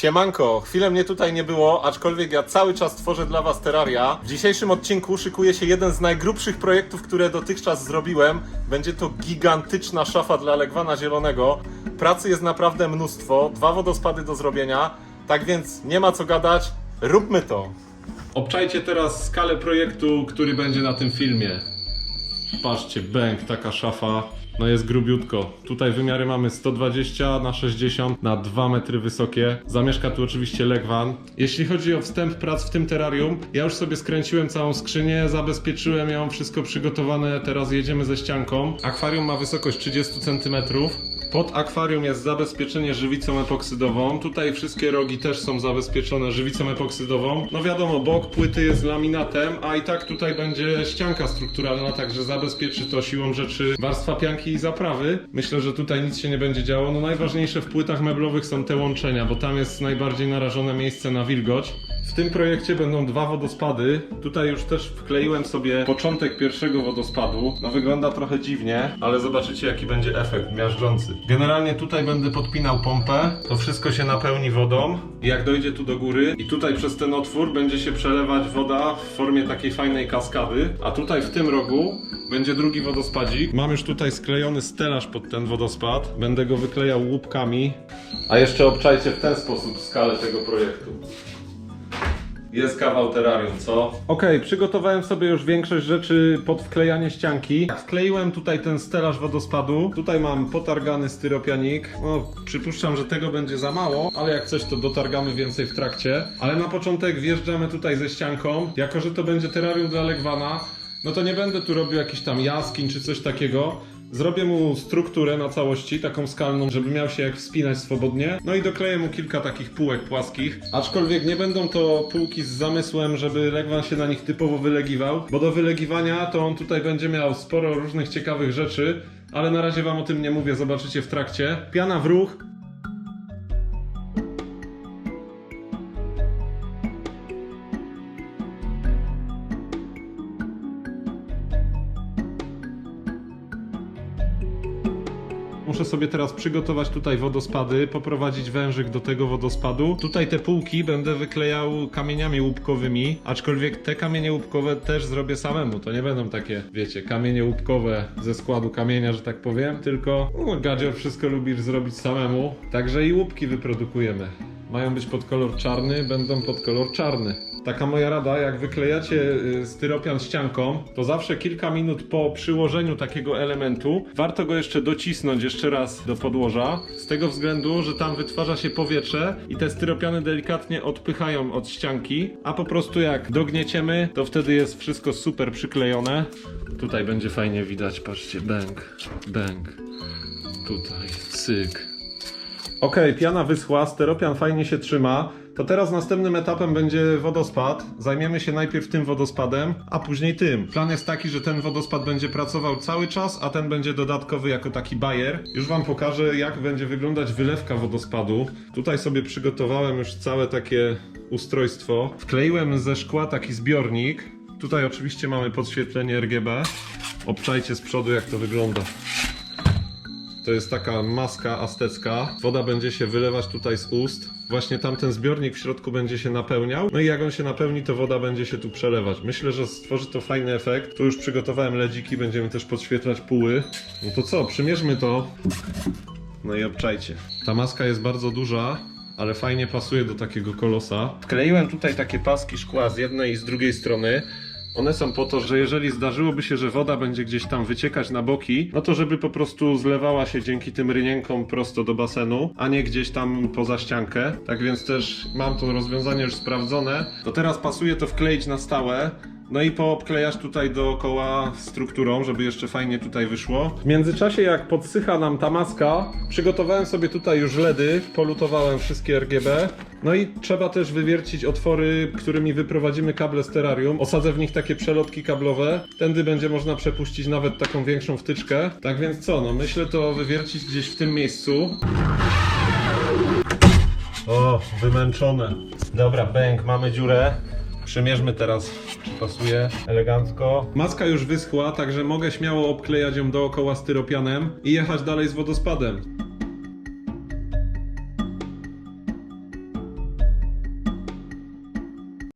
Siemanko, chwilę mnie tutaj nie było, aczkolwiek ja cały czas tworzę dla Was terraria. W dzisiejszym odcinku szykuje się jeden z najgrubszych projektów, które dotychczas zrobiłem. Będzie to gigantyczna szafa dla Legwana Zielonego. Pracy jest naprawdę mnóstwo, dwa wodospady do zrobienia, tak więc nie ma co gadać, róbmy to. Obczajcie teraz skalę projektu, który będzie na tym filmie. Patrzcie, bęk, taka szafa. No jest grubiutko. Tutaj wymiary mamy 120 na 60 na 2 metry wysokie. Zamieszka tu oczywiście Legwan. Jeśli chodzi o wstęp prac w tym terrarium, ja już sobie skręciłem całą skrzynię, zabezpieczyłem ją, wszystko przygotowane, teraz jedziemy ze ścianką. Akwarium ma wysokość 30 cm. Pod akwarium jest zabezpieczenie żywicą epoksydową. Tutaj wszystkie rogi też są zabezpieczone żywicą epoksydową. No wiadomo, bok płyty jest laminatem, a i tak tutaj będzie ścianka strukturalna, także zabezpieczy to siłą rzeczy warstwa pianki i zaprawy. Myślę, że tutaj nic się nie będzie działo. No najważniejsze w płytach meblowych są te łączenia, bo tam jest najbardziej narażone miejsce na wilgoć. W tym projekcie będą dwa wodospady. Tutaj już też wkleiłem sobie początek pierwszego wodospadu. No wygląda trochę dziwnie, ale zobaczycie jaki będzie efekt miażdżący. Generalnie tutaj będę podpinał pompę. To wszystko się napełni wodą. Jak dojdzie tu do góry i tutaj przez ten otwór będzie się przelewać woda w formie takiej fajnej kaskady. A tutaj w tym rogu będzie drugi wodospadzik. Mam już tutaj sklejony stelaż pod ten wodospad. Będę go wyklejał łupkami. A jeszcze obczajcie w ten sposób skalę tego projektu. Jest kawał terrarium, co? Okej, przygotowałem sobie już większość rzeczy pod wklejanie ścianki. Wkleiłem tutaj ten stelaż wodospadu. Tutaj mam potargany styropianik. No, przypuszczam, że tego będzie za mało, ale jak coś to dotargamy więcej w trakcie. Ale na początek wjeżdżamy tutaj ze ścianką. Jako, że to będzie terrarium dla Legwana, no to nie będę tu robił jakichś tam jaskiń czy coś takiego. Zrobię mu strukturę na całości, taką skalną, żeby miał się jak wspinać swobodnie. No i dokleję mu kilka takich półek płaskich. Aczkolwiek nie będą to półki z zamysłem, żeby Legwan się na nich typowo wylegiwał, bo do wylegiwania to on tutaj będzie miał sporo różnych ciekawych rzeczy, ale na razie wam o tym nie mówię, zobaczycie w trakcie. Piana w ruch, sobie teraz przygotować tutaj wodospady, poprowadzić wężyk do tego wodospadu. Tutaj te półki będę wyklejał kamieniami łupkowymi, aczkolwiek te kamienie łupkowe też zrobię samemu. To nie będą takie, wiecie, kamienie łupkowe ze składu kamienia, że tak powiem, tylko no, Gadzior wszystko lubi zrobić samemu. Także i łupki wyprodukujemy. Mają być pod kolor czarny, będą pod kolor czarny. Taka moja rada, jak wyklejacie y, styropian ścianką, to zawsze kilka minut po przyłożeniu takiego elementu warto go jeszcze docisnąć jeszcze raz do podłoża. Z tego względu, że tam wytwarza się powietrze i te styropiany delikatnie odpychają od ścianki, a po prostu jak dognieciemy, to wtedy jest wszystko super przyklejone. Tutaj będzie fajnie widać, patrzcie, bęk, bęk. Tutaj, cyk. Okej, piana wyschła, steropian fajnie się trzyma. To teraz następnym etapem będzie wodospad. Zajmiemy się najpierw tym wodospadem, a później tym. Plan jest taki, że ten wodospad będzie pracował cały czas, a ten będzie dodatkowy jako taki bajer. Już Wam pokażę, jak będzie wyglądać wylewka wodospadu. Tutaj sobie przygotowałem już całe takie ustrojstwo. Wkleiłem ze szkła taki zbiornik. Tutaj oczywiście mamy podświetlenie RGB. Obczajcie z przodu, jak to wygląda. To jest taka maska aztecka. Woda będzie się wylewać tutaj z ust. Właśnie tamten zbiornik w środku będzie się napełniał. No i jak on się napełni, to woda będzie się tu przelewać. Myślę, że stworzy to fajny efekt. Tu już przygotowałem ledziki, będziemy też podświetlać puły. No to co, przymierzmy to. No i obczajcie. Ta maska jest bardzo duża, ale fajnie pasuje do takiego kolosa. Wkleiłem tutaj takie paski szkła z jednej i z drugiej strony. One są po to, że jeżeli zdarzyłoby się, że woda będzie gdzieś tam wyciekać na boki, no to żeby po prostu zlewała się dzięki tym rynienkom prosto do basenu, a nie gdzieś tam poza ściankę. Tak więc też mam to rozwiązanie już sprawdzone. To teraz pasuje to wkleić na stałe. No i poobklejasz tutaj dookoła strukturą, żeby jeszcze fajnie tutaj wyszło. W międzyczasie jak podsycha nam ta maska, przygotowałem sobie tutaj już LEDy, polutowałem wszystkie RGB. No i trzeba też wywiercić otwory, którymi wyprowadzimy kable z terrarium. Osadzę w nich takie przelotki kablowe. Tędy będzie można przepuścić nawet taką większą wtyczkę. Tak więc co, no myślę to wywiercić gdzieś w tym miejscu. O, wymęczone. Dobra, bęk, mamy dziurę. Przymierzmy teraz, czy pasuje elegancko. Maska już wyschła, także mogę śmiało obklejać ją dookoła styropianem i jechać dalej z wodospadem.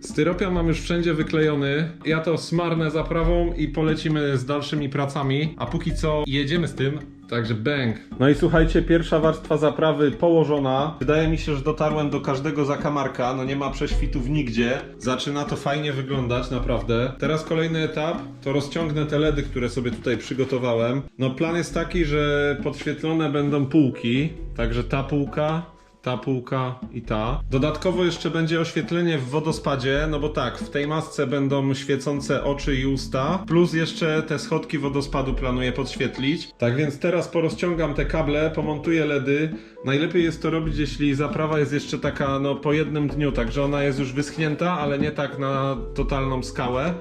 Styropian mam już wszędzie wyklejony. Ja to smarnę za prawą i polecimy z dalszymi pracami. A póki co jedziemy z tym. Także bang. No i słuchajcie, pierwsza warstwa zaprawy położona. Wydaje mi się, że dotarłem do każdego zakamarka. No nie ma prześwitów nigdzie. Zaczyna to fajnie wyglądać, naprawdę. Teraz kolejny etap to rozciągnę te LEDy, które sobie tutaj przygotowałem. No plan jest taki, że podświetlone będą półki. Także ta półka, ta półka i ta. Dodatkowo jeszcze będzie oświetlenie w wodospadzie, no bo tak, w tej masce będą świecące oczy i usta, plus jeszcze te schodki wodospadu planuję podświetlić. Tak więc teraz porozciągam te kable, pomontuję LEDy. Najlepiej jest to robić, jeśli zaprawa jest jeszcze taka, no po jednym dniu, także ona jest już wyschnięta, ale nie tak na totalną skałę.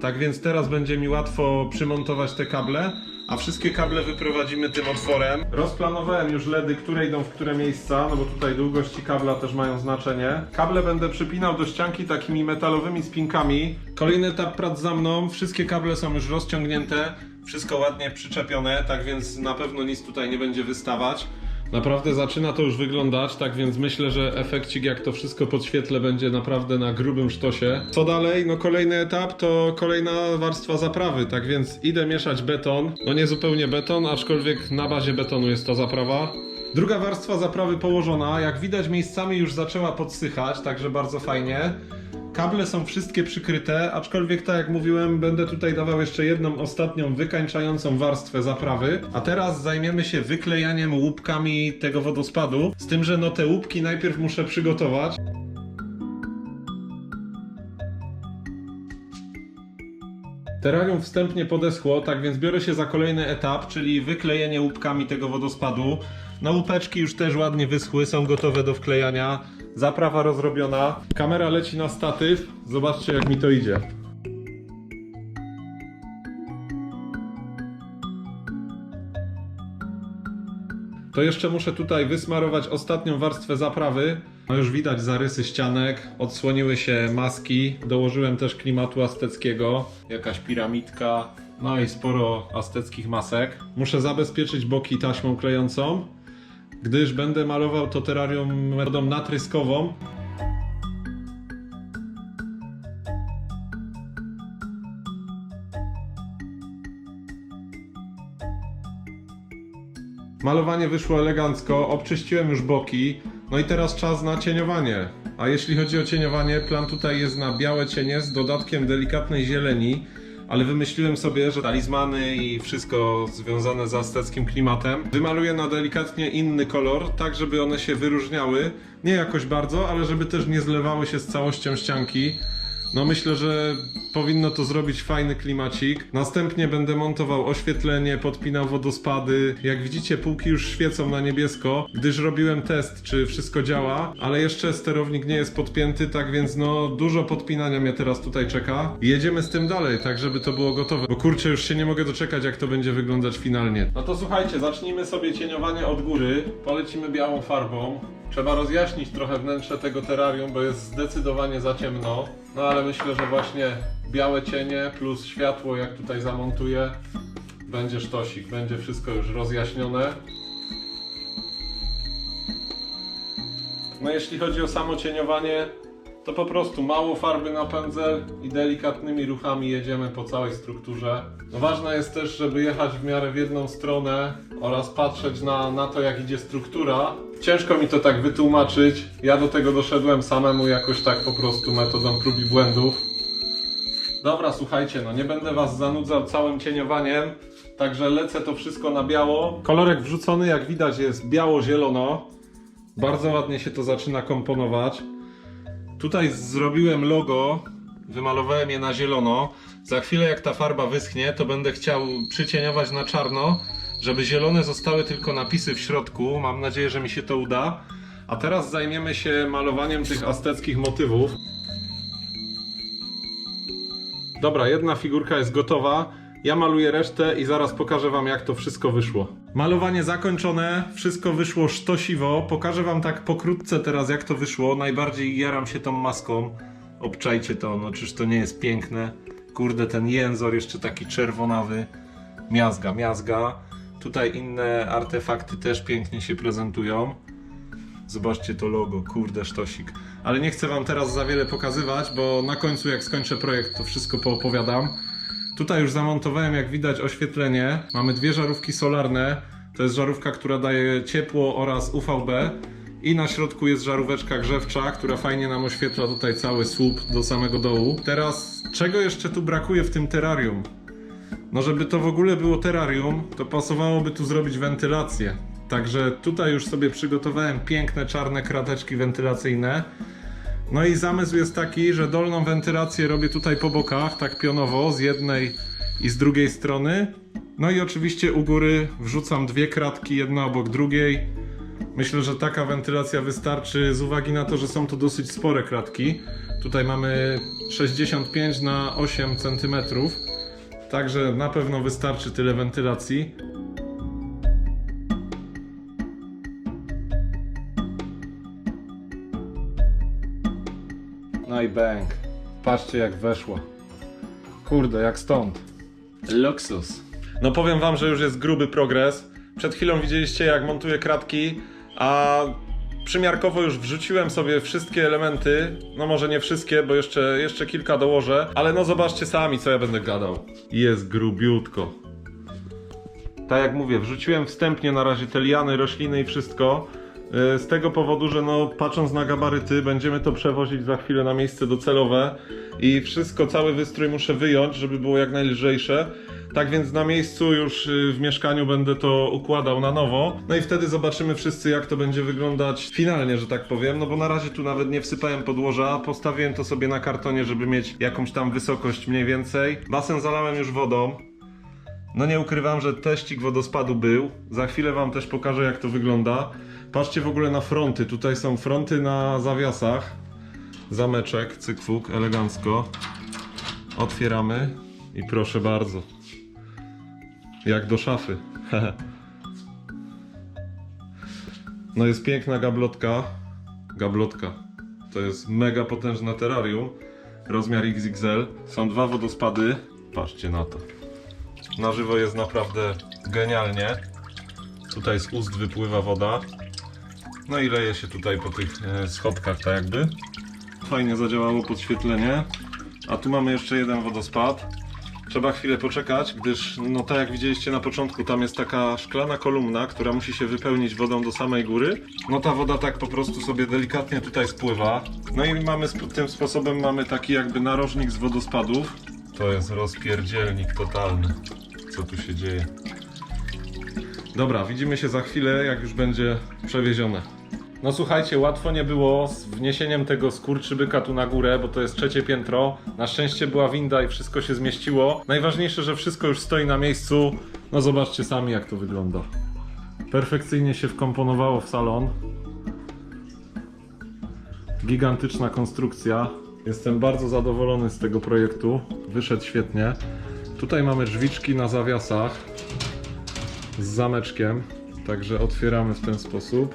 Tak więc teraz będzie mi łatwo przymontować te kable, a wszystkie kable wyprowadzimy tym otworem. Rozplanowałem już LEDy, które idą w które miejsca, no bo tutaj długości kabla też mają znaczenie. Kable będę przypinał do ścianki takimi metalowymi spinkami. Kolejny etap prac za mną, wszystkie kable są już rozciągnięte, wszystko ładnie przyczepione, tak więc na pewno nic tutaj nie będzie wystawać. Naprawdę zaczyna to już wyglądać, tak więc myślę, że efekcik jak to wszystko podświetlę będzie naprawdę na grubym sztosie. Co dalej? No kolejny etap to kolejna warstwa zaprawy, tak więc idę mieszać beton. No nie zupełnie beton, aczkolwiek na bazie betonu jest to zaprawa. Druga warstwa zaprawy położona, jak widać miejscami już zaczęła podsychać, także bardzo fajnie. Kable są wszystkie przykryte, aczkolwiek tak jak mówiłem, będę tutaj dawał jeszcze jedną ostatnią wykańczającą warstwę zaprawy. A teraz zajmiemy się wyklejaniem łupkami tego wodospadu. Z tym, że no te łupki najpierw muszę przygotować. Terrarium wstępnie podeschło, tak więc biorę się za kolejny etap, czyli wyklejenie łupkami tego wodospadu. No łupeczki już też ładnie wyschły, są gotowe do wklejania. Zaprawa rozrobiona. Kamera leci na statyw. Zobaczcie jak mi to idzie. To jeszcze muszę tutaj wysmarować ostatnią warstwę zaprawy. No już widać zarysy ścianek, odsłoniły się maski, dołożyłem też klimatu azteckiego, jakaś piramidka, no i sporo azteckich masek. Muszę zabezpieczyć boki taśmą klejącą, gdyż będę malował to terrarium metodą natryskową. Malowanie wyszło elegancko, obczyściłem już boki, no i teraz czas na cieniowanie. A jeśli chodzi o cieniowanie, plan tutaj jest na białe cienie z dodatkiem delikatnej zieleni, ale wymyśliłem sobie, że talizmany i wszystko związane z azteckim klimatem wymaluję na delikatnie inny kolor, tak żeby one się wyróżniały. Nie jakoś bardzo, ale żeby też nie zlewały się z całością ścianki. No myślę, że powinno to zrobić fajny klimacik. Następnie będę montował oświetlenie, podpinał wodospady. Jak widzicie, półki już świecą na niebiesko, gdyż robiłem test, czy wszystko działa, ale jeszcze sterownik nie jest podpięty, tak więc no dużo podpinania mnie teraz tutaj czeka. Jedziemy z tym dalej, tak żeby to było gotowe, bo kurczę, już się nie mogę doczekać, jak to będzie wyglądać finalnie. No to słuchajcie, zacznijmy sobie cieniowanie od góry. Polecimy białą farbą. Trzeba rozjaśnić trochę wnętrze tego terrarium, bo jest zdecydowanie za ciemno. No ale myślę, że właśnie białe cienie plus światło, jak tutaj zamontuję, będzie sztosik, będzie wszystko już rozjaśnione. No jeśli chodzi o samo cieniowanie, to po prostu mało farby na pędzel i delikatnymi ruchami jedziemy po całej strukturze. No ważne jest też, żeby jechać w miarę w jedną stronę oraz patrzeć na, na to, jak idzie struktura. Ciężko mi to tak wytłumaczyć. Ja do tego doszedłem samemu jakoś tak po prostu metodą prób i błędów. Dobra, słuchajcie, no nie będę was zanudzał całym cieniowaniem, także lecę to wszystko na biało. Kolorek wrzucony, jak widać, jest biało-zielono. Bardzo ładnie się to zaczyna komponować. Tutaj zrobiłem logo, wymalowałem je na zielono. Za chwilę jak ta farba wyschnie, to będę chciał przycieniować na czarno, żeby zielone zostały tylko napisy w środku. Mam nadzieję, że mi się to uda. A teraz zajmiemy się malowaniem tych azteckich motywów. Dobra, jedna figurka jest gotowa. Ja maluję resztę i zaraz pokażę wam jak to wszystko wyszło. Malowanie zakończone, wszystko wyszło sztosiwo. Pokażę wam tak pokrótce teraz jak to wyszło. Najbardziej jaram się tą maską. Obczajcie to, no czyż to nie jest piękne. Kurde, ten jęzor jeszcze taki czerwonawy. Miazga, miazga. Tutaj inne artefakty też pięknie się prezentują. Zobaczcie to logo, kurde sztosik. Ale nie chcę wam teraz za wiele pokazywać, bo na końcu jak skończę projekt to wszystko poopowiadam. Tutaj już zamontowałem jak widać oświetlenie. Mamy dwie żarówki solarne. To jest żarówka, która daje ciepło oraz UVB. I na środku jest żaróweczka grzewcza, która fajnie nam oświetla tutaj cały słup do samego dołu. Teraz, czego jeszcze tu brakuje w tym terrarium? No żeby to w ogóle było terrarium, to pasowałoby tu zrobić wentylację. Także tutaj już sobie przygotowałem piękne czarne krateczki wentylacyjne. No i zamysł jest taki, że dolną wentylację robię tutaj po bokach, tak pionowo, z jednej i z drugiej strony. No i oczywiście u góry wrzucam dwie kratki, jedna obok drugiej. Myślę, że taka wentylacja wystarczy z uwagi na to, że są to dosyć spore kratki. Tutaj mamy 65 na 8 cm. Także na pewno wystarczy tyle wentylacji. No i bang. Patrzcie jak weszło. Kurde, jak stąd. Luksus. No powiem wam, że już jest gruby progres. Przed chwilą widzieliście jak montuję kratki, a przymiarkowo już wrzuciłem sobie wszystkie elementy. No może nie wszystkie, bo jeszcze, jeszcze kilka dołożę, ale no zobaczcie sami co ja będę gadał. Jest grubiutko. Tak jak mówię, wrzuciłem wstępnie na razie te liany, rośliny i wszystko. Yy, Z tego powodu, że no patrząc na gabaryty, będziemy to przewozić za chwilę na miejsce docelowe i wszystko, cały wystrój muszę wyjąć, żeby było jak najlżejsze. Tak więc na miejscu już yy, w mieszkaniu będę to układał na nowo. No i wtedy zobaczymy wszyscy jak to będzie wyglądać finalnie, że tak powiem. No bo na razie tu nawet nie wsypałem podłoża, postawiłem to sobie na kartonie, żeby mieć jakąś tam wysokość mniej więcej. Basen zalałem już wodą. No nie ukrywam, że teścik wodospadu był. Za chwilę wam też pokażę jak to wygląda. Patrzcie w ogóle na fronty. Tutaj są fronty na zawiasach. Zameczek, cykwuk, elegancko. Otwieramy i proszę bardzo. Jak do szafy. no jest piękna gablotka. Gablotka. To jest mega potężne terrarium. Rozmiar XXL. Są dwa wodospady. Patrzcie na to. Na żywo jest naprawdę genialnie. Tutaj z ust wypływa woda. No i leje się tutaj po tych e, schodkach, tak jakby. Fajnie zadziałało podświetlenie. A tu mamy jeszcze jeden wodospad. Trzeba chwilę poczekać, gdyż, no tak jak widzieliście na początku, tam jest taka szklana kolumna, która musi się wypełnić wodą do samej góry. No ta woda tak po prostu sobie delikatnie tutaj spływa. No i mamy tym sposobem mamy taki jakby narożnik z wodospadów. To jest rozpierdzielnik totalny. Co tu się dzieje? Dobra, widzimy się za chwilę, jak już będzie przewiezione. No słuchajcie, łatwo nie było z wniesieniem tego skurczybyka tu na górę, bo to jest trzecie piętro. Na szczęście była winda i wszystko się zmieściło. Najważniejsze, że wszystko już stoi na miejscu. No zobaczcie sami, jak to wygląda. Perfekcyjnie się wkomponowało w salon. Gigantyczna konstrukcja. Jestem bardzo zadowolony z tego projektu. Wyszedł świetnie. Tutaj mamy drzwiczki na zawiasach z zameczkiem. Także otwieramy w ten sposób.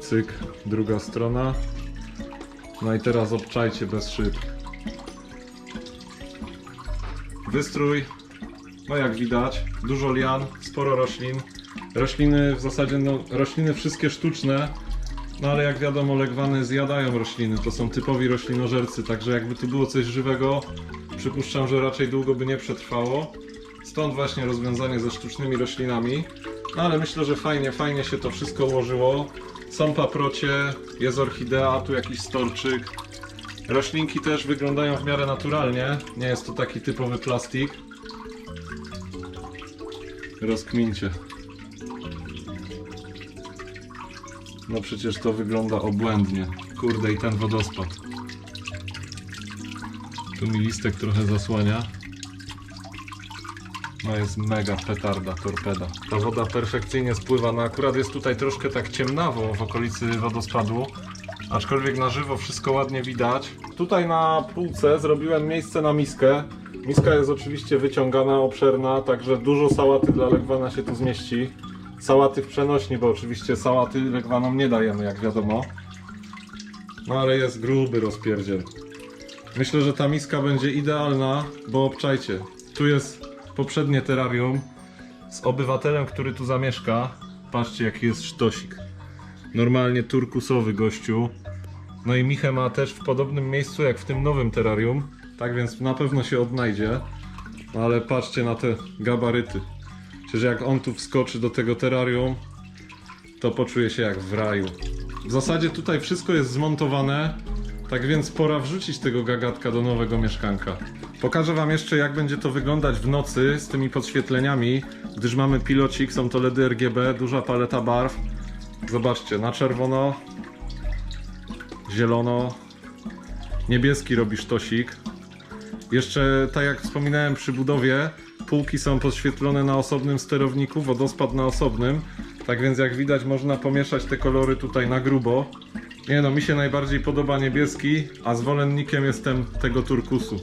Cyk, druga strona. No i teraz obczajcie bez szyb. Wystrój. No jak widać, dużo lian, sporo roślin. Rośliny w zasadzie, no rośliny wszystkie sztuczne, no ale jak wiadomo, legwany zjadają rośliny, to są typowi roślinożercy, także jakby tu było coś żywego, przypuszczam, że raczej długo by nie przetrwało. Stąd właśnie rozwiązanie ze sztucznymi roślinami. No ale myślę, że fajnie, fajnie się to wszystko ułożyło. Są paprocie, jest orchidea, tu jakiś storczyk. Roślinki też wyglądają w miarę naturalnie, nie jest to taki typowy plastik. Rozkmincie. No przecież to wygląda obłędnie. Kurde i ten wodospad. Tu mi listek trochę zasłania. No jest mega petarda, torpeda. Ta woda perfekcyjnie spływa, no akurat jest tutaj troszkę tak ciemnawo w okolicy wodospadu. Aczkolwiek na żywo wszystko ładnie widać. Tutaj na półce zrobiłem miejsce na miskę. Miska jest oczywiście wyciągana, obszerna, także dużo sałaty dla legwana się tu zmieści. Sałaty w przenośni, bo oczywiście sałaty legwanom nie dajemy, jak wiadomo. No ale jest gruby rozpierdziel. Myślę, że ta miska będzie idealna, bo obczajcie. Tu jest poprzednie terrarium z obywatelem, który tu zamieszka. Patrzcie, jaki jest sztosik. normalnie turkusowy gościu. No i Michę ma też w podobnym miejscu jak w tym nowym terrarium. Tak więc na pewno się odnajdzie. Ale patrzcie na te gabaryty. Przecież jak on tu wskoczy do tego terrarium, to poczuje się jak w raju. W zasadzie tutaj wszystko jest zmontowane, tak więc pora wrzucić tego gagatka do nowego mieszkanka. Pokażę wam jeszcze jak będzie to wyglądać w nocy z tymi podświetleniami, gdyż mamy pilocik, są to LEDy RGB, duża paleta barw. Zobaczcie, na czerwono, zielono, niebieski robi sztosik. Jeszcze, tak jak wspominałem przy budowie, półki są podświetlone na osobnym sterowniku, wodospad na osobnym. Tak więc jak widać można pomieszać te kolory tutaj na grubo. Nie no, mi się najbardziej podoba niebieski, a zwolennikiem jestem tego turkusu.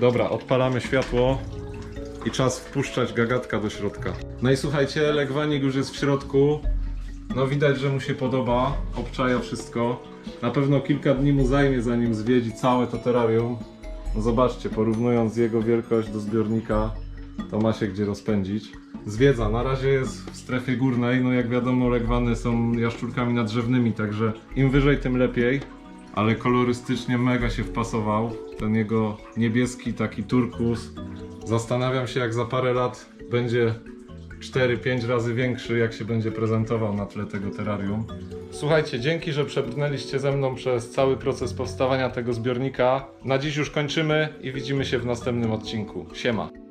Dobra, odpalamy światło i czas wpuszczać gagatka do środka. No i słuchajcie, Legwanik już jest w środku. No widać, że mu się podoba, obczaja wszystko. Na pewno kilka dni mu zajmie zanim zwiedzi całe to terrarium. No zobaczcie, porównując jego wielkość do zbiornika, to ma się gdzie rozpędzić. Zwiedza, na razie jest w strefie górnej, no jak wiadomo legwany są jaszczurkami nadrzewnymi, także im wyżej tym lepiej. Ale kolorystycznie mega się wpasował, ten jego niebieski taki turkus. Zastanawiam się jak za parę lat będzie 4-5 razy większy, jak się będzie prezentował na tle tego terrarium. Słuchajcie, dzięki, że przebrnęliście ze mną przez cały proces powstawania tego zbiornika. Na dziś już kończymy i widzimy się w następnym odcinku. Siema.